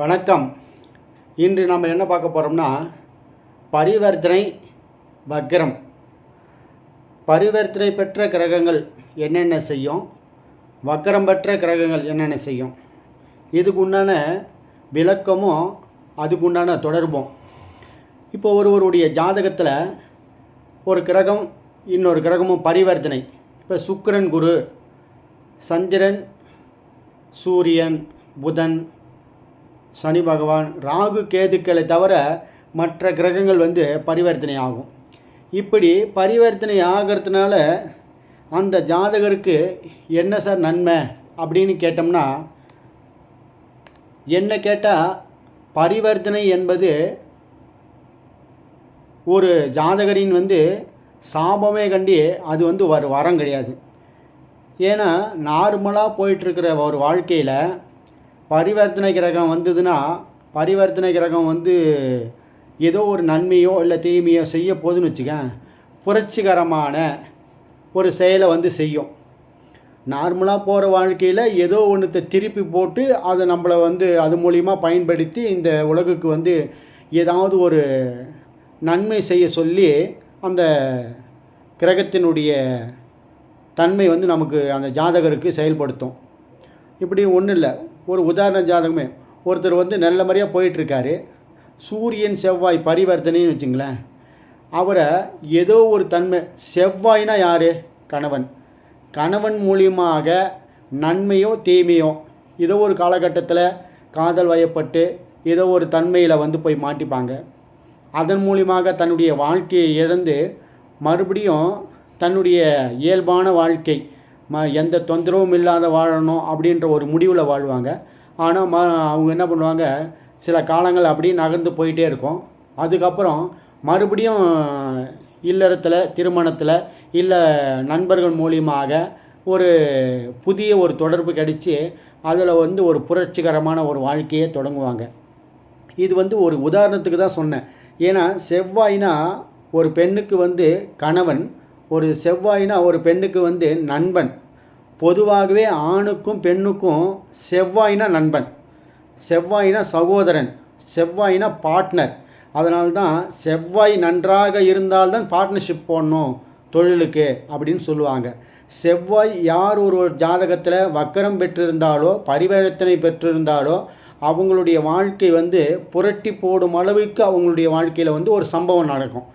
வணக்கம். இன்று நம்ம என்ன பார்க்க போகிறோம்னா பரிவர்த்தனை வக்ரம். பரிவர்த்தனை பெற்ற கிரகங்கள் என்னென்ன செய்யும்? வக்கரம் பெற்ற கிரகங்கள் என்னென்ன செய்யும்? இதுக்கு உண்டான விளக்கமும் அதுக்கு உண்டான தொடர்பும். இப்போ ஒருவருடைய ஜாதகத்தில் ஒரு கிரகம் இன்னொரு கிரகமும் பரிவர்த்தனை. இப்போ சுக்கரன் குரு சந்திரன் சூரியன் புதன் சனி பகவான் ராகு கேதுக்களை தவிர மற்ற கிரகங்கள் வந்து பரிவர்த்தனை ஆகும் இப்படி பரிவர்த்தனை ஆகிறதுனால அந்த ஜாதகருக்கு என்ன சார் நன்மை அப்படின்னு கேட்டோம்னா என்ன கேட்டால் பரிவர்த்தனை என்பது ஒரு ஜாதகரின் வந்து சாபமே கண்டி அது வந்து ஒரு வரம் கிடையாது. ஏன்னா நார்மலாக போயிட்டுருக்கிற ஒரு வாழ்க்கையில் பரிவர்த்தனை கிரகம் வந்ததுன்னா பரிவர்த்தனை கிரகம் வந்து ஏதோ ஒரு நன்மையோ இல்லை தீமையோ செய்ய போகுதுன்னு வச்சுக்கேன். புரட்சிகரமான ஒரு செயலை வந்து செய்யும். நார்மலாக போகிற வாழ்க்கையில் ஏதோ ஒன்றத்தை திருப்பி போட்டு அதை நம்மளை வந்து அது மூலிமா பயன்படுத்தி இந்த உலகுக்கு வந்து ஏதாவது ஒரு நன்மை செய்ய சொல்லி அந்த கிரகத்தினுடைய தன்மை வந்து நமக்கு அந்த ஜாதகருக்கு செயல்படுத்தும். இப்படி ஒன்றும் இல்லை ஒரு உதாரண ஜாதகமே. ஒருத்தர் வந்து நல்ல முறையாக போயிட்டுருக்காரு. சூரியன் செவ்வாய் பரிவர்த்தனைன்னு வச்சுங்களேன். அவரை ஏதோ ஒரு தன்மை. செவ்வாய்னா யார்? கணவன். கணவன் மூலியமாக நன்மையோ தீமையோ ஏதோ ஒரு காலகட்டத்தில் காதல் வயப்பட்டு ஏதோ ஒரு தன்மையில் வந்து போய் மாட்டிப்பாங்க. அதன் மூலியமாக தன்னுடைய வாழ்க்கையை இழந்து மறுபடியும் தன்னுடைய இயல்பான வாழ்க்கை ம எந்த தொந்தரவும் இல்லாத வாழணும் அப்படின்ற ஒரு முடிவில் வாழ்வாங்க. ஆனால் ம அவங்க என்ன பண்ணுவாங்க சில காலங்கள் அப்படியே நகர்ந்து போயிட்டே இருக்கும். அதுக்கப்புறம் மறுபடியும் இல்லறத்தில் திருமணத்தில் இல்லை நண்பர்கள் மூலியமாக ஒரு புதிய ஒரு தொடர்பு கிடைச்சி அதில் வந்து ஒரு புரட்சிகரமான ஒரு வாழ்க்கையை தொடங்குவாங்க. இது வந்து ஒரு உதாரணத்துக்கு தான் சொன்னேன். ஏன்னா செவ்வாய்னா ஒரு பெண்ணுக்கு வந்து கணவன் ஒரு செவ்வாய்னா ஒரு பெண்ணுக்கு வந்து நண்பன். பொதுவாகவே ஆணுக்கும் பெண்ணுக்கும் செவ்வாய்னா நண்பன். செவ்வாய்னா சகோதரன். செவ்வாய்னா பார்ட்னர் அதனால தான் செவ்வாய் நன்றாக இருந்தால்தான் பார்ட்னர்ஷிப் போடணும் தொழிலுக்கு அப்படின்னு சொல்லுவாங்க. செவ்வாய் யார் ஒரு ஒரு ஜாதகத்தில் வக்கரம் பெற்றிருந்தாலோ பரிவர்த்தனை பெற்றிருந்தாலோ அவங்களுடைய வாழ்க்கை வந்து புரட்டி போடும் அளவுக்கு அவங்களுடைய வாழ்க்கையில் வந்து ஒரு சம்பவம் நடக்கும்.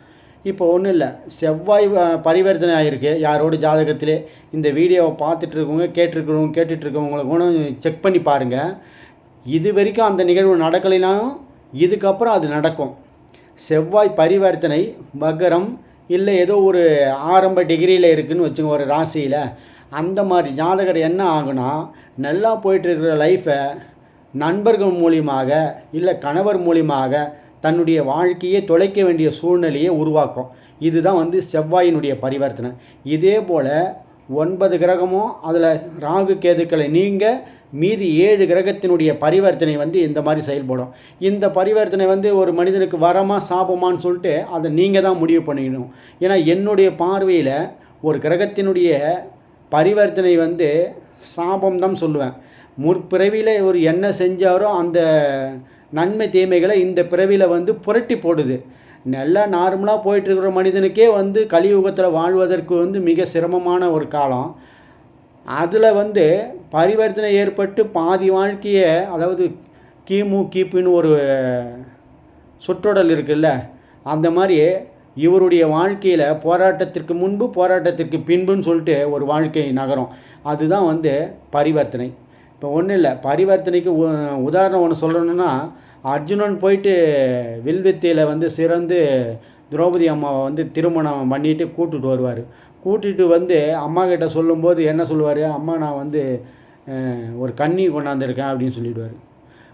இப்போ ஒன்றும் இல்லை. செவ்வாய் பரிவர்த்தனை ஆகிருக்கு யாரோட ஜாதகத்திலே இந்த வீடியோவை பார்த்துட்ருக்கவங்க கேட்டிருக்கிறவங்க கேட்டுட்ருக்கவங்களை கூட செக் பண்ணி பாருங்கள் இது வரைக்கும் அந்த நிகழ்வு நடக்கலைனாலும் இதுக்கப்புறம் அது நடக்கும். செவ்வாய் பரிவர்த்தனை வக்கரம் இல்லை ஏதோ ஒரு ஆரம்ப டிகிரியில் இருக்குதுன்னு வச்சுங்க ஒரு ராசியில். அந்த மாதிரி ஜாதகர் என்ன ஆகுனா நல்லா போயிட்டுருக்கிற லைஃப்பை நண்பர்கள் மூலியமாக இல்லை கணவர் மூலியமாக தன்னுடைய வாழ்க்கையை தொலைக்க வேண்டிய சூழ்நிலையை உருவாக்கும். இதுதான் வந்து செவ்வாயினுடைய பரிவர்த்தனை. இதே போல் ஒன்பது கிரகமும் அதில் ராகு கேதுக்களை நீங்கள் மீதி ஏழு கிரகத்தினுடைய பரிவர்த்தனை வந்து இந்த மாதிரி செயல்படும். இந்த பரிவர்த்தனை வந்து ஒரு மனிதனுக்கு வரமா சாபமான்னு சொல்லிட்டு அதை நீங்கள் தான் முடிவு பண்ணிக்கணும். ஏன்னா என்னுடைய பார்வையில் ஒரு கிரகத்தினுடைய பரிவர்த்தனை வந்து சாபம் தான் சொல்லுவேன். முற்பிறவியில் ஒரு என்ன செஞ்சாரோ அந்த நன்மை தீமைகளை இந்த பிறவியில் வந்து புரட்டி போடுது. நல்லா நார்மலாக போயிட்டுருக்கிற மனிதனுக்கே வந்து கலியுகத்தில் வாழ்வதற்கு வந்து மிக சிரமமான ஒரு காலம். அதில் வந்து பரிவர்த்தனை ஏற்பட்டு பாதி வாழ்க்கையை அதாவது கிமு கிபின்னு ஒரு சுற்றொடல் இருக்குல்ல அந்த மாதிரி இவருடைய வாழ்க்கையில் போராட்டத்திற்கு முன்பு போராட்டத்திற்கு பின்புன்னு சொல்லிட்டு ஒரு வாழ்க்கை நகரும். அதுதான் வந்து பரிவர்த்தனை. இப்போ ஒன்றும் இல்லை பரிவர்த்தனைக்கு உ- உதாரணம் ஒன்று சொல்லணும்னா அர்ஜுனன் போயிட்டு வில்வித்தையில் வந்து சிறந்து திரௌபதி அம்மாவை வந்து திருமணம் பண்ணிட்டு கூட்டுட்டு வருவார். கூட்டிட்டு வந்து அம்மா கிட்ட சொல்லும்போது என்ன சொல்லுவார்? அம்மா நான் வந்து ஒரு கண்ணி கொண்டாந்துருக்கேன் அப்படின்னு சொல்லிவிடுவார்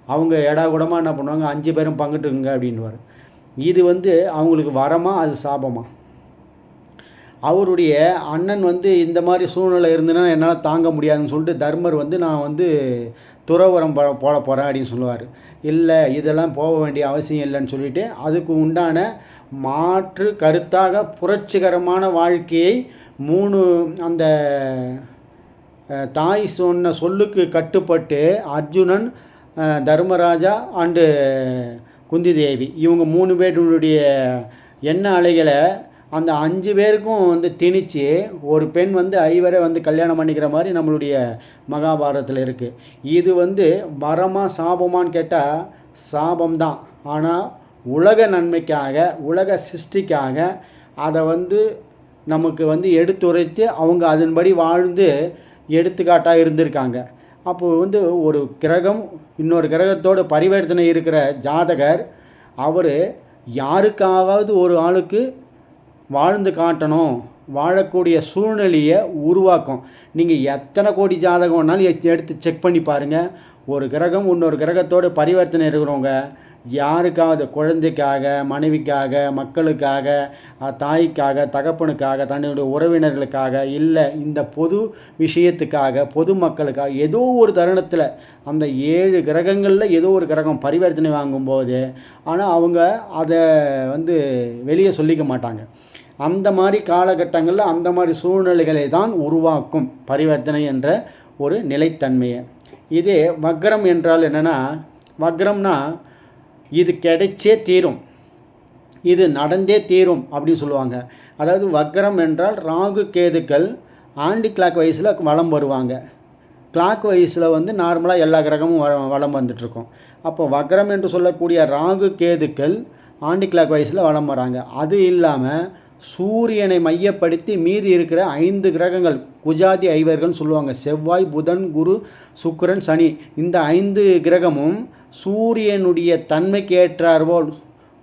அவங்க எடா கூடமாக என்ன பண்ணுவாங்க? அஞ்சு பேரும் பங்கிட்டுருங்க அப்படின்வார் இது வந்து அவங்களுக்கு வரமா அது சாபமாக அவருடைய அண்ணன் வந்து இந்த மாதிரி சூழ்நிலை இருந்துன்னா என்னால் தாங்க முடியாதுன்னு சொல்லிட்டு தர்மர் வந்து நான் வந்து துறவரம் போ போட போகிறேன் அப்படின்னு சொல்லுவார். இல்லை இதெல்லாம் போக வேண்டிய அவசியம் இல்லைன்னு சொல்லிட்டு அதுக்கு உண்டான மாற்று கருத்தாக புரட்சிகரமான வாழ்க்கையை மூணு அந்த தாய் சொன்ன சொல்லுக்கு கட்டுப்பட்டு அர்ஜுனன் தர்மராஜா அண்டு குந்தி தேவி இவங்க மூணு பேருடைய எண்ண அலைகளை அந்த அஞ்சு பேருக்கும் வந்து திணிச்சு ஒரு பெண் வந்து ஐவரை வந்து கல்யாணம் பண்ணிக்கிற மாதிரி நம்மளுடைய மகாபாரதத்தில் இருக்குது இது வந்து வரமாக சாபமான்னு கேட்டால் சாபம்தான். ஆனால் உலக நன்மைக்காக உலக சிருஷ்டிக்காக அதை வந்து நமக்கு வந்து எடுத்துரைத்து அவங்க அதன்படி வாழ்ந்து எடுத்துக்காட்டாக இருந்திருக்காங்க. அப்போ வந்து ஒரு கிரகம் இன்னொரு கிரகத்தோட பரிவர்த்தனை இருக்கிற ஜாதகர் அவர் யாருக்காவது ஒரு ஆளுக்கு வாழ்ந்து காட்டணும். வாழக்கூடிய சூழ்நிலையை உருவாக்கும். நீங்கள் எத்தனை கோடி ஜாதகம் வேணாலும் எடுத்து செக் பண்ணி பாருங்கள் ஒரு கிரகம் இன்னொரு கிரகத்தோட பரிவர்த்தனை இருக்கிறவங்க யாருக்காவது குழந்தைக்காக மனைவிக்காக மக்களுக்காக தாய்க்காக தகப்பனுக்காக தன்னுடைய உறவினர்களுக்காக இல்லை இந்த பொது விஷயத்துக்காக பொது மக்களுக்காக ஏதோ ஒரு தருணத்தில் அந்த ஏழு கிரகங்களில் ஏதோ ஒரு கிரகம் பரிவர்த்தனை வாங்கும்போது ஆனால் அவங்க அதை வந்து வெளியே சொல்லிக்க மாட்டாங்க. அந்த மாதிரி காலகட்டங்களில் அந்த மாதிரி சூழ்நிலைகளை தான் உருவாக்கும் பரிவர்த்தனை என்ற ஒரு நிலைத்தன்மையை. இதே வக்ரம் என்றால் என்னென்னா வக்ரம்னா இது கிடைச்சே தீரும். இது நடந்தே தீரும் அப்படின்னு சொல்லுவாங்க. அதாவது வக்ரம் என்றால் ராகு கேதுக்கள் ஆண்டி கிளாக் வைஸில் வலம் வருவாங்க. கிளாக் வைஸில் வந்து நார்மலாக எல்லா கிரகமும் வ வலம் வந்துட்டுருக்கோம். அப்போ வக்ரம் என்று சொல்லக்கூடிய ராகு கேதுக்கள் ஆண்டி கிளாக் வைஸில் வளம் வராங்க. அது இல்லாமல் சூரியனை மையப்படுத்தி மீதி இருக்கிற ஐந்து கிரகங்கள் குஜாதி ஐவர்கள்னு சொல்லுவாங்க. செவ்வாய் புதன் குரு சுக்கிரன் சனி. இந்த ஐந்து கிரகமும் சூரியனுடைய தன்மைக்கு ஏற்றார்போல்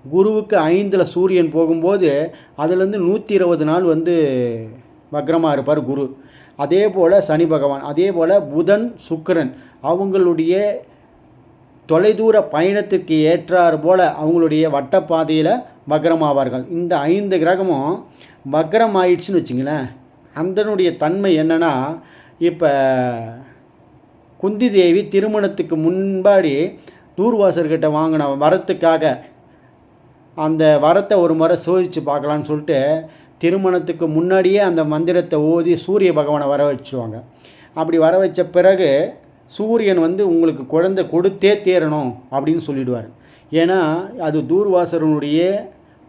குருவுக்கு ஐந்தில் சூரியன் போகும்போது அதுலேருந்து நூற்றி இருபது நாள் வந்து வக்ரமாக இருப்பார் குரு. அதே போல் சனி பகவான் அதே போல் புதன் சுக்கிரன் அவங்களுடைய தொலைதூர பயணத்திற்கு ஏற்றாறு போல அவங்களுடைய வட்டப்பாதையில் வக்ரமாவார்கள். இந்த ஐந்து கிரகமும் வக்ரம் ஆயிடுச்சுன்னு வச்சுங்களேன். அந்தனுடைய தன்மை என்னென்னா இப்போ குந்தி தேவி திருமணத்துக்கு முன்பாடி தூர்வாசர்கிட்ட வாங்கின வரத்துக்காக அந்த வரத்தை ஒரு முறை சோதித்து பார்க்கலான்னு சொல்லிட்டு திருமணத்துக்கு முன்னாடியே அந்த மந்திரத்தை ஓதி சூரிய பகவானை வர வச்சுவாங்க. அப்படி வர வச்ச பிறகு சூரியன் வந்து உங்களுக்கு குழந்தை கொடுத்தே தேரணும் அப்படின்னு சொல்லிடுவார். ஏன்னா அது தூர்வாசரனுடைய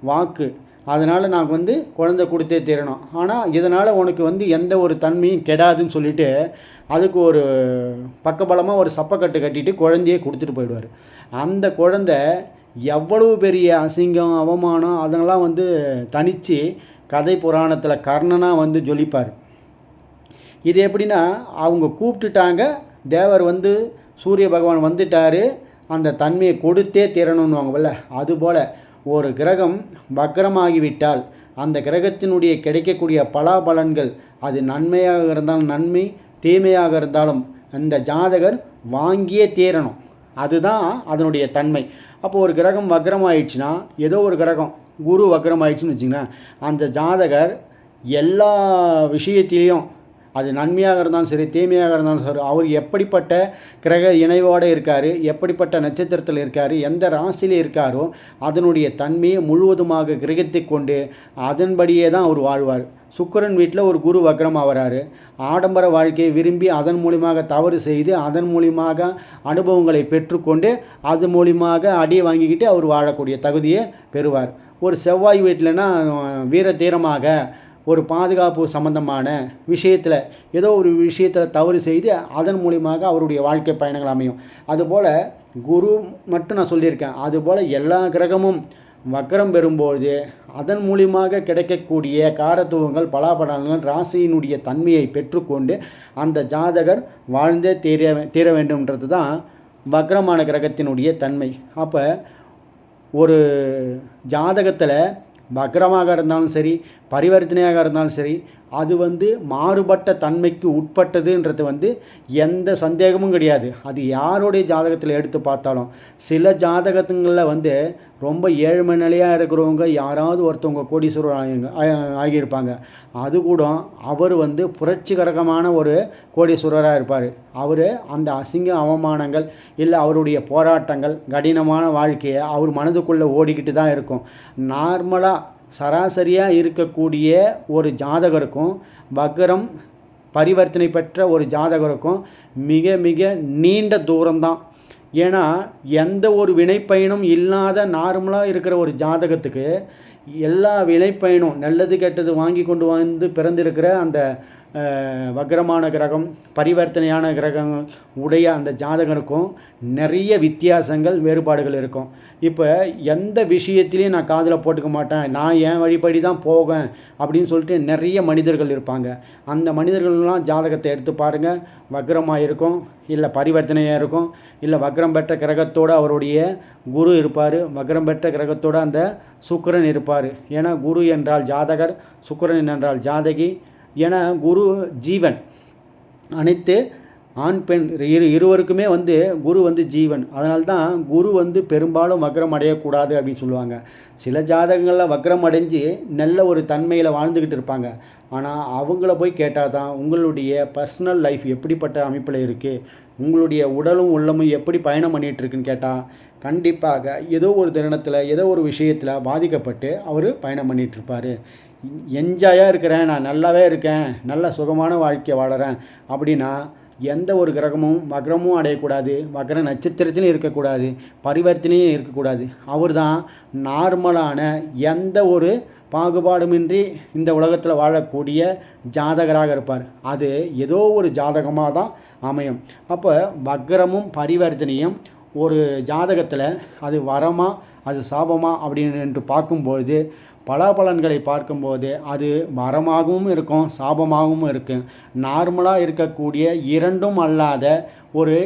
வாக்கு. அதனால் நான் வந்து குழந்தை கொடுத்தே தீரணும். ஆனால் இதனால் உனக்கு வந்து எந்த ஒரு தன்மையும் கெடாதுன்னு சொல்லிட்டு அதுக்கு ஒரு பக்கபலமாக ஒரு சப்பக்கட்டு கட்டிட்டு குழந்தையே கொடுத்துட்டு போயிடுவார். அந்த குழந்தை எவ்வளவு பெரிய அசிங்கம் அவமானம் அதெல்லாம் வந்து தனித்து கதை புராணத்தில் கர்ணனாக வந்து ஜொலிப்பார். இது எப்படின்னா அவங்க கூப்பிட்டுட்டாங்க. தேவர் வந்து சூரிய பகவான் வந்துட்டார். அந்த தன்மையை கொடுத்தே தீரணும்னுவாங்கல்ல அதுபோல் ஒரு கிரகம் வக்ரமாகிவிட்டால் அந்த கிரகத்தினுடைய கிடைக்கக்கூடிய பலாபலன்கள் அது நன்மையாக இருந்தாலும் நன்மை தீமையாக இருந்தாலும் அந்த ஜாதகர் வாங்கியே தீரணும் அதுதான் அதனுடைய தன்மை. அப்போ ஒரு கிரகம் வக்ரம் ஆயிடுச்சுன்னா ஏதோ ஒரு கிரகம் குரு வக்ரம் ஆயிடுச்சுன்னு வச்சுங்களேன் அந்த ஜாதகர் எல்லா விஷயத்திலையும் அது நன்மையாக இருந்தாலும் சரி தீமையாக இருந்தாலும் சரி அவர் எப்படிப்பட்ட கிரக இணைவோடு இருக்கார் எப்படிப்பட்ட நட்சத்திரத்தில் இருக்கார் எந்த ராசியில் இருக்காரோ அதனுடைய தன்மையை முழுவதுமாக கிரகித்து கொண்டு அதன்படியே தான் அவர் வாழ்வார். சுக்கிரன் வீட்டில் ஒரு குரு வக்ரம் ஆகிறாரு ஆடம்பர வாழ்க்கையை விரும்பி அதன் மூலியமாக தவறு செய்து அதன் மூலியமாக அனுபவங்களை பெற்றுக்கொண்டு அது மூலியமாக அடியை வாங்கிக்கிட்டு அவர் வாழக்கூடிய தகுதியை பெறுவார். ஒரு செவ்வாய் வீட்டிலனா வீர தீரமாக ஒரு பாதுகாப்பு சம்பந்தமான விஷயத்தில் ஏதோ ஒரு விஷயத்தில் தவறு செய்து அதன் மூலியமாக அவருடைய வாழ்க்கை பயணங்கள் அமையும். அதுபோல் குரு மட்டும் நான் சொல்லியிருக்கேன். அதுபோல் எல்லா கிரகமும் வக்கரம் பெறும்போது அதன் மூலியமாக கிடைக்கக்கூடிய காரத்துவங்கள் பலாபலன்கள் ராசியினுடைய தன்மையை பெற்றுக்கொண்டு அந்த ஜாதகர் வாழ்ந்தே தீர தீர வேண்டும்ன்றது தான் வக்ரமான கிரகத்தினுடைய தன்மை. அப்போ ஒரு ஜாதகத்தில் வக்ரமாக இருந்தாலும் சரி பரிவர்த்தனையாக இருந்தாலும் சரி அது வந்து மாறுபட்ட தன்மைக்கு உட்பட்டதுன்றது வந்து எந்த சந்தேகமும் கிடையாது. அது யாருடைய ஜாதகத்தில் எடுத்து பார்த்தாலும். சில ஜாதகத்துங்களில் வந்து ரொம்ப ஏழ்மை நிலையாக இருக்கிறவங்க யாராவது ஒருத்தவங்க கோடீஸ்வரர் ஆகி- ஆகியிருப்பாங்க. அது கூட அவர் வந்து புரட்சிகரகமான ஒரு கோடீஸ்வரராக இருப்பார். அவர் அந்த அசிங்க அவமானங்கள் இல்லை அவருடைய போராட்டங்கள் கடினமான வாழ்க்கையை அவர் மனதுக்குள்ளே ஓடிக்கிட்டு தான் இருக்கும். நார்மலாக சராசரியாக இருக்கக்கூடிய ஒரு ஜாதகருக்கும் வக்ரம் பரிவர்த்தனை பெற்ற ஒரு ஜாதகருக்கும் மிக மிக நீண்ட தூரம்தான். ஏன்னா எந்த ஒரு வினைப்பயனும் இல்லாத நார்மலாக இருக்கிற ஒரு ஜாதகத்துக்கு எல்லா வினைப்பயனும் நல்லது கெட்டது வாங்கி கொண்டு வந்து பிறந்திருக்கிற அந்த வக்ரமான கிரகம் பரிவர்த்தனையான கிரகங்கள் உடைய அந்த ஜாதகருக்கும் நிறைய வித்தியாசங்கள் வேறுபாடுகள் இருக்கும். இப்போ எந்த விஷயத்திலையும் நான் காதில் போட்டுக்க மாட்டேன். நான் என் வழிபடி தான் போவேன் அப்படின்னு சொல்லிட்டு நிறைய மனிதர்கள் இருப்பாங்க. அந்த மனிதர்கள்லாம் ஜாதகத்தை எடுத்து பாருங்கள் வக்ரமாக இருக்கும் இல்லை பரிவர்த்தனையாக இருக்கும் இல்லை வக்ரம் பெற்ற கிரகத்தோடு அவருடைய குரு இருப்பார். வக்ரம் பெற்ற கிரகத்தோடு அந்த சுக்கிரன் இருப்பார். ஏன்னா குரு என்றால் ஜாதகர் சுக்கரன் என்றால் ஜாதகி. ஏன்னா குரு ஜீவன். அனைத்து ஆண் பெண் இரு இருவருக்குமே வந்து குரு வந்து ஜீவன். அதனால தான் குரு வந்து பெரும்பாலும் வக்ரம் அடையக்கூடாது அப்படின்னு சொல்லுவாங்க. சில ஜாதகங்களில் வக்ரம் அடைஞ்சு நல்ல ஒரு தன்மையில் வாழ்ந்துக்கிட்டு இருப்பாங்க. ஆனால் அவங்கள போய் கேட்டால் தான் உங்களுடைய பர்சனல் லைஃப் எப்படிப்பட்ட அமைப்பில் இருக்குது உங்களுடைய உடலும் உள்ளமும் எப்படி பயணம் பண்ணிகிட்ருக்குன்னு கேட்டால் கண்டிப்பாக ஏதோ ஒரு தருணத்தில் ஏதோ ஒரு விஷயத்தில் பாதிக்கப்பட்டு அவர் பயணம் பண்ணிகிட்டு இருப்பார். என்ஜாயாக இருக்கிறேன் நான் நல்லாவே இருக்கேன் நல்ல சுகமான வாழ்க்கையை வாழறேன். அப்படின்னா எந்த ஒரு கிரகமும் வக்ரமும் அடையக்கூடாது வக்ர நட்சத்திரத்திலையும் இருக்கக்கூடாது பரிவர்த்தனையும் இருக்கக்கூடாது. அவர் தான் நார்மலான எந்த ஒரு பாகுபாடுமின்றி இந்த உலகத்தில் வாழக்கூடிய ஜாதகராக இருப்பார். அது ஏதோ ஒரு ஜாதகமாக தான் அமையும். அப்போ வக்ரமும் பரிவர்த்தனையும் ஒரு ஜாதகத்தில் அது வரமா அது சாபமா அப்படின்னு என்று பார்க்கும்பொழுது பலாபலன்களை பார்க்கும்போது அது மரமாகவும் இருக்கும் சாபமாகவும் இருக்கும். நார்மலாக இருக்கக்கூடிய இரண்டும் அல்லாத ஒரு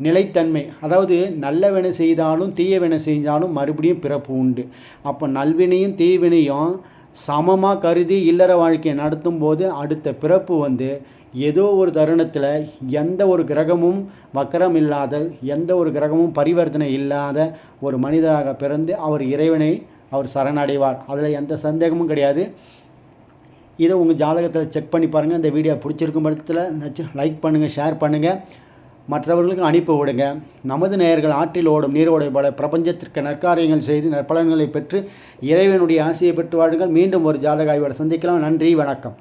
நிலைத்தன்மை. அதாவது நல்லவினை செய்தாலும் தீயவினை செஞ்சாலும் மறுபடியும் பிறப்பு உண்டு. அப்போ நல்வினையும் தீவினையும் சமமாக கருதி இல்லற வாழ்க்கையை நடத்தும் போது அடுத்த பிறப்பு வந்து ஏதோ ஒரு தருணத்தில் எந்த ஒரு கிரகமும் வக்கரம் இல்லாத எந்த ஒரு கிரகமும் பரிவர்த்தனை இல்லாத ஒரு மனிதராக பிறந்து அவர் இறைவனை அவர் சரணடைவார். அதில் எந்த சந்தேகமும் கிடையாது. இதை உங்கள் ஜாதகத்தில் செக் பண்ணி பாருங்கள் இந்த வீடியோ பிடிச்சிருக்கும் பட்சத்தில் நச்சு லைக் பண்ணுங்கள் ஷேர் பண்ணுங்கள் மற்றவர்களுக்கு அனுப்பி விடுங்க. நமது நேயர்கள் ஆற்றில் ஓடும் நீரோடை போல பிரபஞ்சத்திற்கு நற்காரியங்கள் செய்து நற்பலன்களை பெற்று இறைவனுடைய ஆசையை பெற்று வாழுங்கள். மீண்டும் ஒரு ஜாதக ஆய்வோடு சந்திக்கலாம். நன்றி வணக்கம்.